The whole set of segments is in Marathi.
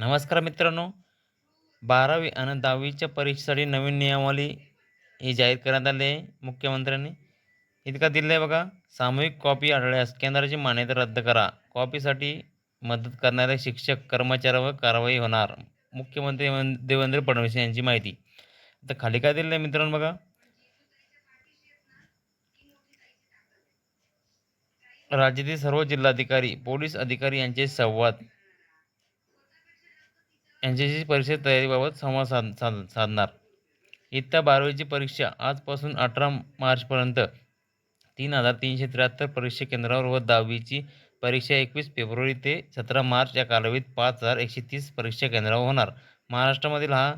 नमस्कार मित्रांनो. बारावी आणि दहावीच्या परीक्षेसाठी नवीन नियमावली ही जाहीर करण्यात आली आहे मुख्यमंत्र्यांनी. इतका दिलं आहे बघा सामूहिक कॉपी आढळल्यास केंद्राची मान्यता रद्द करा. कॉपीसाठी मदत करणाऱ्या शिक्षक कर्मचाऱ्यावर कारवाई होणार. मुख्यमंत्री देवेंद्र फडणवीस यांची माहिती. तर खाली काय दिलं आहे मित्रांनो बघा. राज्यातील सर्व जिल्हाधिकारी पोलीस अधिकारी यांचे संवाद. यांच्याशी परीक्षा तयारीबाबत संवाद साध साध साधणार. इयत्ता बारावीची परीक्षा आजपासून अठरा मार्चपर्यंत. तीन हजार तीनशे त्र्याहत्तर परीक्षा केंद्रावर व दहावीची परीक्षा एकवीस फेब्रुवारी ते सतरा मार्च या कालावधीत पाच हजार एकशे तीस परीक्षा केंद्रावर होणार. महाराष्ट्रामधील हा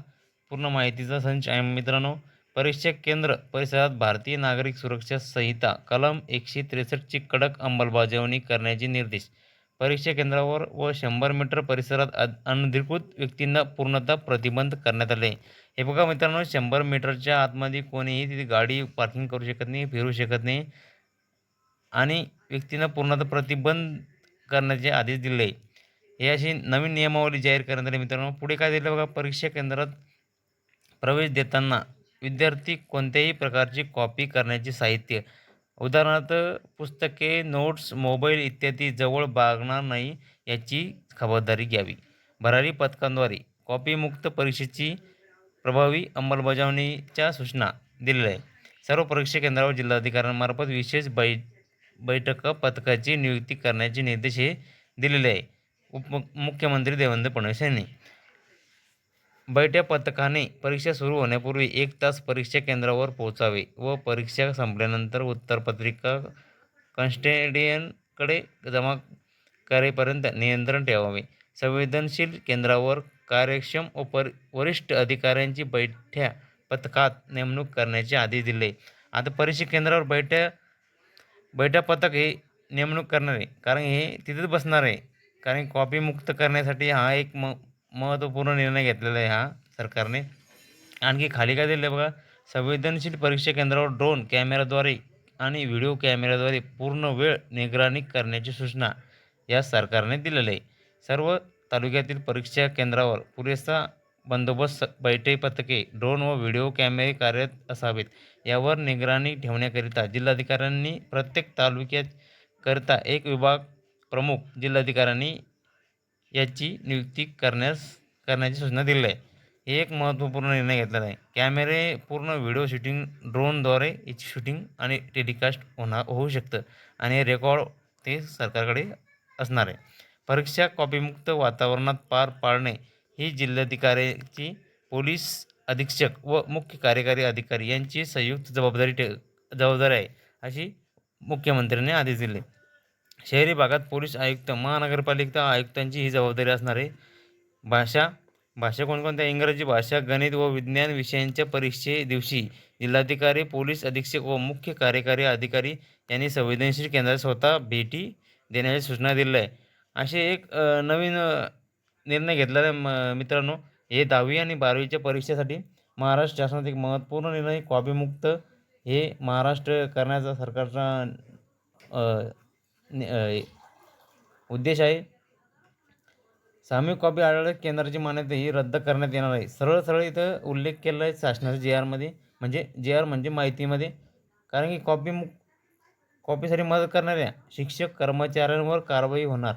पूर्ण माहितीचा संच आहे मित्रांनो. परीक्षा केंद्र परिसरात भारतीय नागरिक सुरक्षा संहिता कलम एकशे त्रेसष्टची कडक अंमलबजावणी करण्याचे निर्देश. परीक्षा केंद्रावर व शंभर मीटर परिसरात अनधिकृत व्यक्तींना पूर्णतः प्रतिबंध करण्यात आले. हे बघा मित्रांनो शंभर मीटरच्या आतमध्ये कोणीही तिथे गाडी पार्किंग करू शकत नाही फिरू शकत नाही आणि व्यक्तींना पूर्णतः प्रतिबंध करण्याचे आदेश दिले. हे अशी नवीन नियमावली जाहीर करण्यात आली. मित्रांनो पुढे काय दिलं बघा? परीक्षा केंद्रात प्रवेश देताना विद्यार्थी कोणत्याही प्रकारची कॉपी करण्याचे साहित्य उदाहरणार्थ पुस्तके नोट्स मोबाईल इत्यादी जवळ बागणार नाही याची खबरदारी घ्यावी. भरारी पथकांद्वारे कॉपीमुक्त परीक्षेची प्रभावी अंमलबजावणीच्या सूचना दिलेल्या आहे सर्व परीक्षा केंद्रावर जिल्हाधिकाऱ्यांमार्फत विशेष बै बैठक पथकाची नियुक्ती करण्याचे निर्देश हे दिलेले आहे. उप मुख्यमंत्री देवेंद्र फडणवीस यांनी बैठ्या पथकाने परीक्षा सुरू होण्यापूर्वी एक तास परीक्षा केंद्रावर पोहोचावे व परीक्षा संपल्यानंतर उत्तरपत्रिका कन्स्टेडियनकडे जमा करेपर्यंत नियंत्रण ठेवावे. संवेदनशील केंद्रावर कार्यक्षम व पर वरिष्ठ अधिकाऱ्यांची बैठ्या पथकात नेमणूक करण्याचे आदेश दिले. आता परीक्षा केंद्रावर बैठ्या बैठा पथक हे नेमणूक करणार आहे कारण हे तिथेच बसणार आहे कारण कॉपी मुक्त करण्यासाठी हा एक म महत्त्वपूर्ण निर्णय घेतलेला आहे हा सरकारने. आणखी खाली काय दिलं आहे बघा संवेदनशील परीक्षा केंद्रावर ड्रोन कॅमेराद्वारे आणि व्हिडिओ कॅमेराद्वारे पूर्ण वेळ निगराणी करण्याची सूचना या सरकारने दिलेली आहे. सर्व तालुक्यातील परीक्षा केंद्रावर पुरेसा बंदोबस्त बैठे पथके ड्रोन व व्हिडिओ कॅमेरे कार्यरत असावेत. यावर निगराणी ठेवण्याकरिता जिल्हाधिकाऱ्यांनी प्रत्येक तालुक्यात करता एक विभाग प्रमुख जिल्हाधिकाऱ्यांनी याची नियुक्ती करण्यास करण्याची सूचना दिली आहे. हे एक महत्त्वपूर्ण निर्णय घेतलेला आहे कॅमेरे पूर्ण व्हिडिओ शूटिंग ड्रोनद्वारे याची शूटिंग आणि टेलिकास्ट होणार होऊ शकतं आणि रेकॉर्ड ते सरकारकडे असणार आहे. परीक्षा कॉपीमुक्त वातावरणात पार पाडणे ही जिल्हाधिकाऱ्याची पोलीस अधीक्षक व मुख्य कार्यकारी अधिकारी यांची संयुक्त जबाबदारी टे जबाबदारी आहे अशी मुख्यमंत्र्यांनी आदेश दिले. शहरी भागात पोलीस आयुक्त महानगरपालिका आयुक्तांची ही जबाबदारी असणार आहे. भाषा भाषा कोणकोणत्या? इंग्रजी भाषा गणित व विज्ञान विषयांच्या परीक्षे दिवशी जिल्हाधिकारी पोलीस अधीक्षक व मुख्य कार्यकारी अधिकारी यांनी संवेदनशील केंद्रात स्वतः भेटी देण्याच्या सूचना दिल्या आहे. असे एक नवीन निर्णय घेतलेला आहे म- मित्रांनो. हे दहावी आणि बारावीच्या परीक्षेसाठी महाराष्ट्र शासनात एक महत्त्वपूर्ण निर्णय कॉपीमुक्त हे महाराष्ट्र करण्याचा सरकारचा उद्देश आहे. सामूहिक कॉपी आढळल्यास केंद्राची मान्यता ही रद्द करण्यात येणार आहे. सरळ सरळ इथं उल्लेख केला आहे शासनाच्या जे आरमध्ये म्हणजे जे आर म्हणजे माहितीमध्ये. कारण की कॉपी कॉपीसाठी मदत करणाऱ्या शिक्षक कर्मचाऱ्यांवर कारवाई होणार.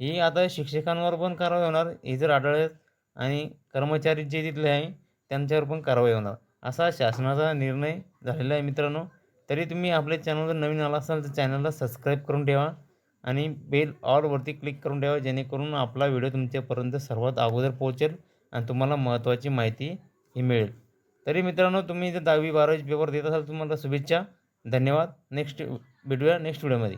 ही आता शिक्षकांवर पण कारवाई होणार हे जर आढळलं आणि कर्मचारी जे तिथले आहे त्यांच्यावर पण कारवाई होणार. असा शासनाचा निर्णय झालेला आहे मित्रांनो. तरी तुम्ही आपल्या चॅनलवर नवीन आला असाल तर चॅनलला सबस्क्राईब करून ठेवा आणि बेल ऑलवरती क्लिक करून ठेवा जेणेकरून आपला व्हिडिओ तुमच्यापर्यंत सर्वात अगोदर पोहोचेल आणि तुम्हाला महत्त्वाची माहिती ही मिळेल. तरी मित्रांनो तुम्ही जर दहावी बारावीचे पेपर देत असाल तुम्हाला शुभेच्छा. धन्यवाद. नेक्स्ट भेटूया नेक्स्ट व्हिडिओमध्ये